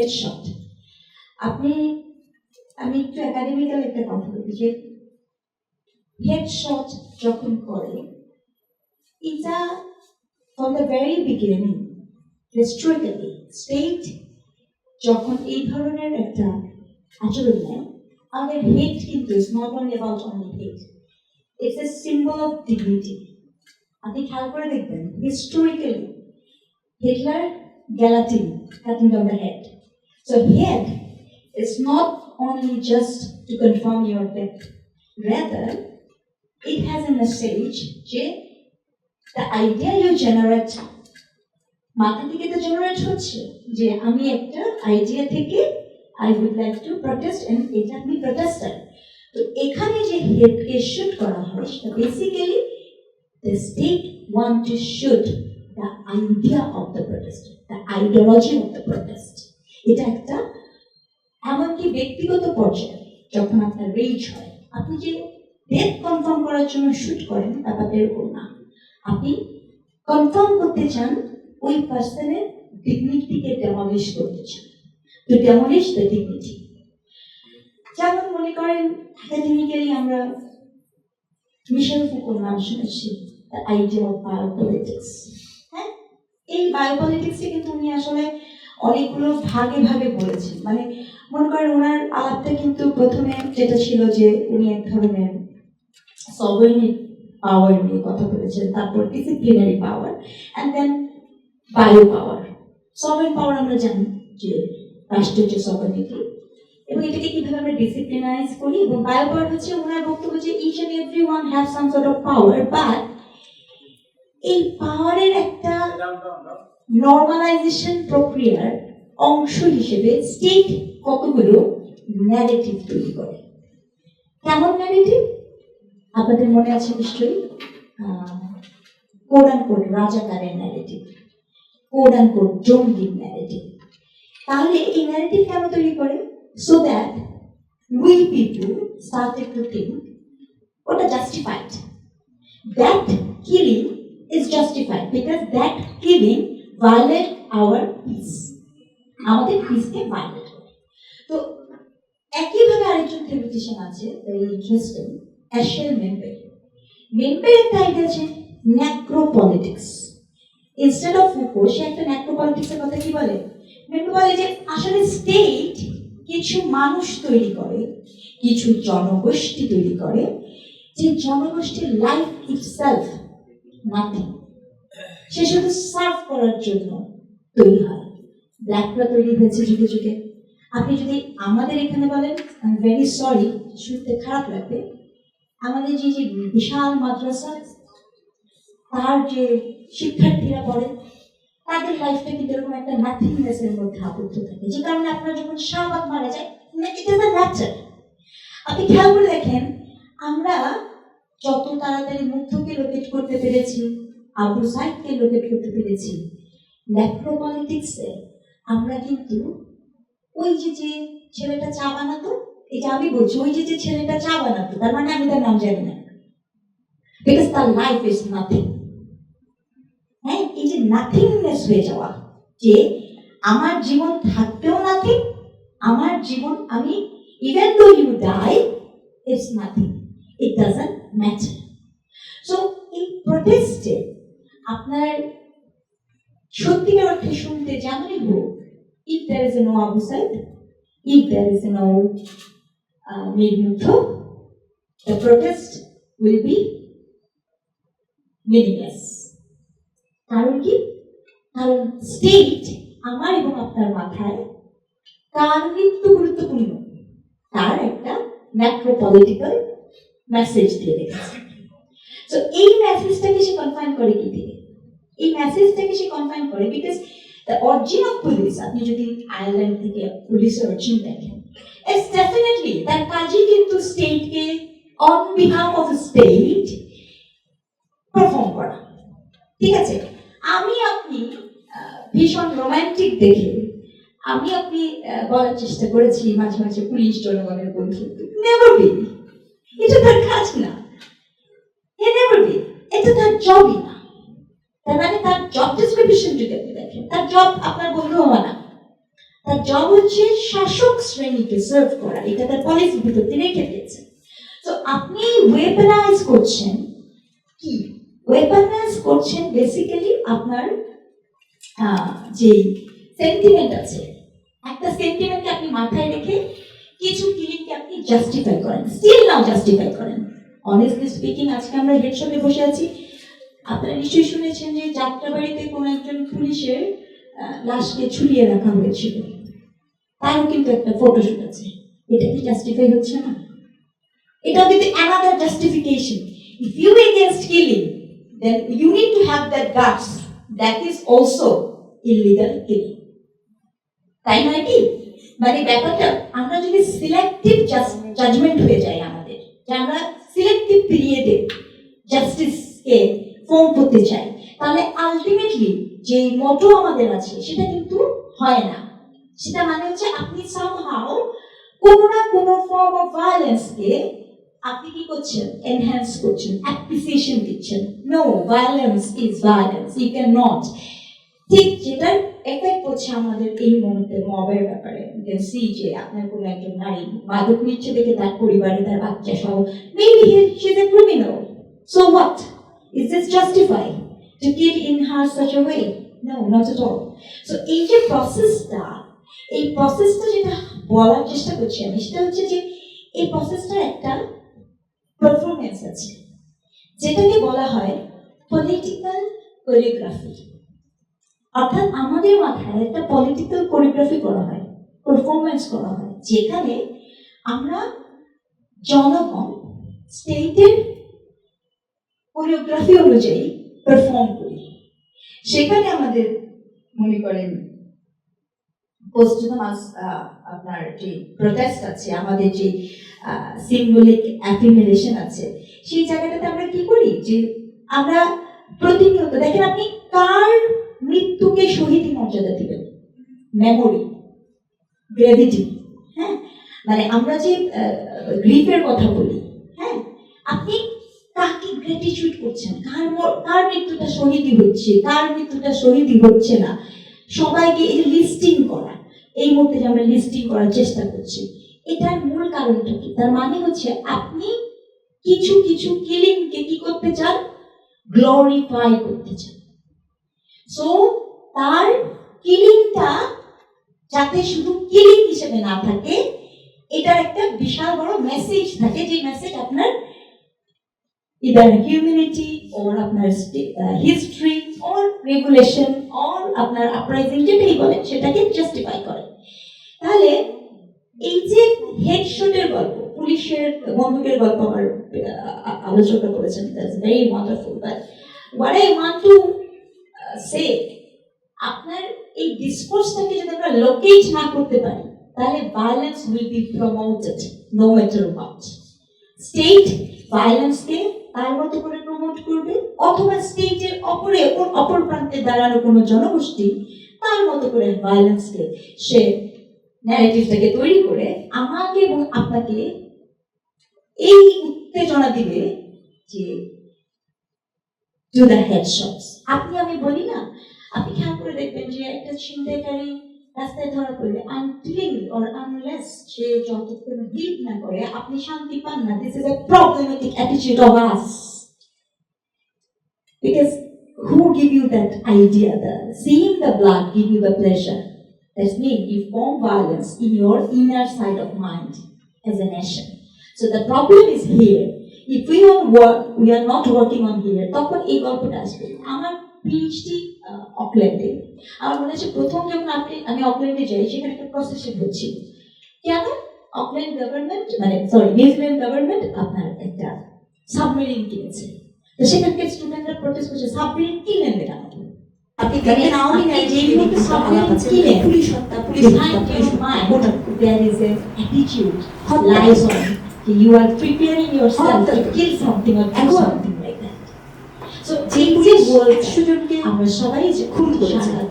Headshot আপনি, আমি একটু একাডেমিক্যাল একটা কথা বলি যে হেডশট যখন করে, এটা from the very beginning historically state যখন এই ধরনের একটা আচরণ নেয় আমাদের হেড কিন্তু is not only about only head it's a symbol of dignity আপনি খেয়াল করে দেখবেন historically Hitler guillotine cutting down the head so head is not only just to confirm your death, rather, it has a message যে the idea you generate মাথা থেকে তো generate হচ্ছে যে আমি একটা আইডিয়া থেকে I would like to protest and এটা আমি প্রটেস্টার তো এখানে যে হেডকে শুট করা হয় সেটা basically the state want to shoot the idea of the protest, the ideology of the protest. এটা একটা এমনকি ব্যক্তিগত পর্যায়ে যখন আপনার রেজ হয়, আপনি যে ডেথ কনফার্ম করার জন্য শুট করেন ব্যাপারটা এরকম না। আপনি কনফার্ম করতে চান, ওই পার্সনের ডিগনিটিকে ডেমলিশ করতে চান। টু ডেমলিশ দ্য ডিগনিটি যেমন মনে করেন একাডেমিক্যালি আমরা মিশেল ফুকোর নাম শুনেছি আইডিয়া অফ বায়োপলিটিক্স হ্যাঁ? এই বায়োপলিটিক্সে কিন্তু উনি আসলে অনেকগুলো ভাগে ভাগে বলেছেন মানে মনে করেন ওনার আলাপটা কিন্তু প্রথমে যেটা ছিল যে উনি এক ধরনের সবরিনি পাওয়ার নিয়ে কথা বলেছেন, তারপর disciplinary power and then bio power sovereign power আমরা জানি যে রাষ্ট্রের যে সবরিনিটি এবং এটাকে কীভাবে আমরা ডিসিপ্লিনাইজ করি? এবং বায়ো পাওয়ার হচ্ছে ওনার বক্তব্য যে each and every one have some sort of power but এই পাওয়ারের একটা নর্মালাইজেশন প্রক্রিয়ার অংশ হিসেবে স্টেট কতগুলো ন্যারেটিভ তৈরি করে? কেমন ন্যারেটিভ আপনাদের মনে আছে নিশ্চয়ই? কোড অ্যান্ড কোড রাজাকারের ন্যারেটিভ কোড অ্যান্ড কোড জঙ্গির ন্যারেটিভ তাহলে এই ন্যারেটিভ কেন তৈরি করে? So that we people started to think ওটা justified that killing is justified because that killing violate our peace. আমাদের পিসকে ভায়োলেট তো একইভাবে আরেকজন থিওরিটিশিয়ান আছে ভেরি ইন্টারেস্টিং অ্যাশেল মেম্পের মেম্পের একটা আইডিয়া আছে ন্যাক্রোপলিটিক্স ইনস্টেড অফ ফুকো সে একটা ন্যাক্রোপলিটিক্সের কথা কি বলে? মেম্পে বলে যে আসলে স্টেট কিছু মানুষ তৈরি করে, কিছু জনগোষ্ঠী তৈরি করে, যে জনগোষ্ঠীর লাইফ ইটসেলফ নাথিং সে শুধু সার্ভ করার জন্য তৈরি হয়। ব্ল্যাকরা তৈরি হয়েছে যুগে যুগে। আপনি যদি আমাদের এখানে বলেন আই ভেরি সরি শুনতে খারাপ লাগবে। আমাদের যে যে বিশাল মাদ্রাসা, তার যে শিক্ষার্থীরা পড়ে তাদের লাইফটা কিন্তু এরকম একটা নাথিংনেসের মধ্যে আবদ্ধ থাকে। যে কারণে আপনার যখন শাহবাগ মারা যায় ইট ইজ আ আপনি খেয়াল করে দেখেন, আমরা যত তাড়াতাড়ি মুগ্ধকে লোকেট করতে পেরেছি আবু সাইদকে লোকেট করতে পেরেছি ল্যাপ্রোপলিটিক্সে আমরা কিন্তু ওই যে যে ছেলেটা চা বানাতো, এটা আমি বলছি, ওই যে যে ছেলেটা চা বানাতো, তার মানে আমি তার নাম জানি না। বিকজ তার লাইফ ইজ নাথিং হ্যাঁ এই যে নাথিংনেস হয়ে যাওয়া, যে আমার জীবন থাকতেও নাথিং আমার জীবন আমি even though you die it's nothing it doesn't matter so এই প্রোটেস্টে আপনার সত্যিকার অর্থে শুনতে যেমনই হোক there is no Abu Said, if there is no uh, Mir Muthu, the protest will be meaningless. কারণ কি? কারণ স্টেট আমার এবং আপনার মাথায় কার কিন্তু গুরুত্বপূর্ণ? তার একটা ম্যাক্রোপলিটিক্যাল মেসেজ দিয়ে রেখেছে তো এই মেসেজটাকে সে কনফাইন করে কি দিয়ে এই মেসেজটাকে সে করে because the origin of police আপনি যদি আয়ারল্যান্ড থেকে পুলিশের অরিজিন দেখেন ইটস ডেফিনেটলি তার কাজই কিন্তু স্টেটকে on behalf of state perform করা। ঠিক আছে? আমি আপনি ভীষণ রোমান্টিক দেখে আমি আপনি বলার চেষ্টা করেছি মাঝে মাঝে পুলিশ জনগণের বন্ধু। নেভার বি এটা তার কাজ না। এটা তার জবই না। তার মানে তার জব ডিসক্রিপশন যদি আপনি দেখেন, তার জব আপনার বন্ধু হওয়া না। তার জব হচ্ছে শাসক শ্রেণীকে সার্ভ করা। এটা তার পলিসির ভিতর দিয়ে রেখে দিয়েছে। তো আপনি ওয়েপনাইজ করছেন কি? ওয়েপনাইজ করছেন বেসিক্যালি আপনার যে সেন্টিমেন্ট আছে। একটা সেন্টিমেন্টকে আপনি মাথায় রেখে কিছু কিলিংকে আপনি জাস্টিফাই করেন। স্টিল নাও জাস্টিফাই করেন। অনেস্টলি স্পিকিং আজকে আমরা হেডশপে বসে আছি। আপনারা নিশ্চয়ই শুনেছেন যে যাত্রাবাড়িতে কোনো একজন পুলিশের লাশকে ঝুলিয়ে রাখা হয়েছিল। তারও কিন্তু একটা ফটোশুট আছে। এটা কি জাস্টিফাই হচ্ছে না? এটা কিন্তু another justification if you against killing then you need to have that guts that is also illegal killing তাই নয় কি? মানে ব্যাপারটা, আমরা যদি সিলেক্টিভ জাজমেন্ট হয়ে যায় আমাদের, যে আমরা সিলেক্টিভ পিরিয়ডে করতে চাই, তাহলে আলটিমেটলি যে মোটো আমাদের আছে, সেটা কিন্তু হয় না। সেটা মানে হচ্ছে আপনি সামহাও কোনো না কোনো ফর্ম অফ ভায়োলেন্সকে আপনি কি করছেন? এনহ্যান্স করছেন অ্যাপ্রিসিয়েশন দিচ্ছেন। No violence is violence you can not ঠিক যেটার এফেক্ট হচ্ছে আমাদের এই মুহূর্তে মবের ব্যাপারে। সি যে আপনার কোনো একজন নারী মাদক নিচ্ছে দেখে তার পরিবারে তার বাচ্চা সহ। Maybe she is criminal so what is this justify to kill in her such a way no not at all so এই যে প্রসেসটা এই প্রসেসটা যেটা বলার চেষ্টা করছি আমি, সেটা হচ্ছে যে এই প্রসেসটার একটা পারফরমেন্স আছে। যেটাকে বলা হয় পলিটিক্যাল কোরিওগ্রাফি অর্থাৎ আমাদের মাথায় একটা পলিটিক্যাল কোরিওগ্রাফি করা হয় পারফরমেন্স করা হয়, যেখানে আমরা জনগণ স্টেটের কোরিওগ্রাফি অনুযায়ী পারফর্ম করি। সেখানে আমাদের মনে করেন পোস্টমাস আপনার যে প্রোটেস্ট আছে, আমাদের যে সিম্বলিক অ্যাফিমিলেশন আছে, সেই জায়গাটাতে আমরা কি করি? যে আমরা প্রতিনিয়ত, দেখেন আপনি কার মৃত্যুকে শহীদ মর্যাদা দিবেন? মেমোরি গ্র্যাভিটি হ্যাঁ? মানে আমরা যে গ্রিফের কথা বলি হ্যাঁ? আপনি কাকে গ্র্যাটিটিউড করছেন? কার কার মৃত্যুটা শহীদই হচ্ছে? কার মৃত্যুটা শহীদই হচ্ছে না? সবাইকে এই লিস্টিং করা। এই মুহূর্তে যে আমরা লিস্টিং করার চেষ্টা করছি। এটার মূল কারণটা কি? তার মানে হচ্ছে আপনি কিছু কিছু কিলিংকে কি করতে চান? গ্লোরিফাই করতে চান। সো তার কিলিংটা যাতে শুধু কিলিং হিসেবে না থাকে, এটার একটা বিশাল বড় মেসেজ থাকে। যে মেসেজ আপনার ইদার হিউম্যানিটি ওর আপনার হিস্ট্রি অর রেগুলেশন অর আপনার আপরাইজিং যেটাই বলেন, সেটাকে জাস্টিফাই করে তাহলে এই যে হেডশটের গল্প, পুলিশের বন্দুকের গল্প আমার আলোচনা করেছেন that's very wonderful but what I want to say আপনার এই ডিসকোর্সটাকে যদি আমরা লোকেট না করতে পারি, তাহলে violence will be promoted no matter what state ভায়োলেন্সকে তার মতো করে প্রমোট করবে? অথবা স্টেটের অপরে অপর প্রান্তে দাঁড়ানো কোনো জনগোষ্ঠী, তার মতো করে ভায়োলেন্সকে সে ন্যারেটিভটাকে তৈরি করে, আমাকে এবং আপনাকে এই উত্তেজনা দিবে যে টু দ্য হেডশটস আপনি আমি বলি না, আপনি খেয়াল করে দেখবেন যে একটা ছিনতাইকারী রাস্তায় ধরা পড়লে আনটিল অর আনলেস সে যতক্ষণ হিট না করে আপনি শান্তি পান না this is a problematic attitude of us because who give you that idea the seeing the blood give you the pleasure that means you form violence in your inner side of mind as a nation so the problem is here if we don't work we are not working on here তখন এই গল্পটা আসবে আমার PhD অকল্যান্ডে আমার মনে হচ্ছে প্রথম যখন আপনি আমি অকল্যান্ডে যাই সেখানে একটা প্রসেসিং হচ্ছিল কেন? অকল্যান্ড গভর্নমেন্ট মানে সরি নিউজিল্যান্ড গভর্নমেন্ট আপনার একটা সাবমেরিন কিনেছে। তো সেখানকার স্টুডেন্টরা প্রোটেস্ট করছে সাবমেরিন কিনলেন না? আপনি দেখেন আওয়ামী লীগ যে মুহূর্তে সাবমেরিন কিনে পুলিশ হত্যা পুলিশ হত্যা পুলিশ হত্যা there is an attitude lies on you are preparing yourself to kill something or do something like that so যে এই যে আমরা সবাই যে খুন করেছে, সারা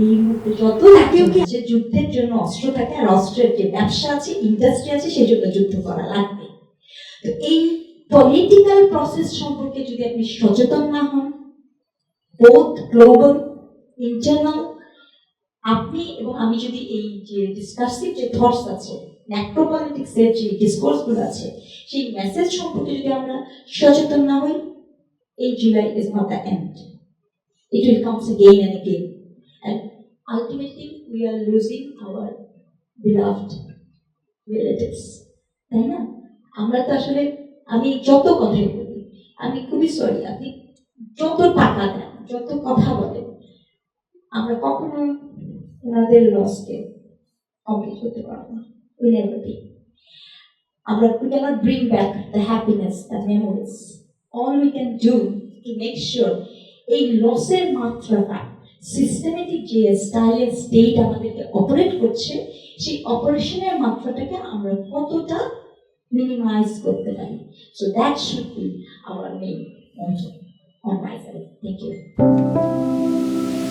এই মুহূর্তে যত তাকেও কি- যে যুদ্ধের জন্য অস্ত্র থাকে আর অস্ত্রের যে ব্যবসা আছে ইন্ডাস্ট্রি আছে সেই জন্য যুদ্ধ করা লাগবে। তো এই পলিটিক্যাল প্রসেস সম্পর্কে যদি আপনি সচেতন না হন বোথ গ্লোবাল ইন্টারনাল আপনি এবং আমি যদি এই যে ডিসকাসিভ যে থটস আছে ম্যাক্রোপলিটিক্স এর যে ডিসকোর্সগুলো আছে সেই মেসেজ সম্পর্কে যদি আমরা সচেতন না হই এই July is not the end it will comes again and again. And ultimately, we are losing our beloved relatives. তাই না আমরা তো আসলে আমি যত কথাই বলি, আমি খুবই সরি আপনি যত টাকা দেন, যত কথা বলেন, আমরা কখনো ওনাদের লসকে কমপ্লিট করতে পারব না। উই নেভার বি আমরা we cannot bring back the happiness, the memories all we can do to make sure এই লসের মাত্রাটা সিস্টেমেটিক যে স্টাইল স্টেট আমাদেরকে অপারেট করছে, সেই অপারেশনের মাত্রাটাকে আমরা কতটা মিনিমাইজ করতে পারি so that should be our main on myself. Thank you.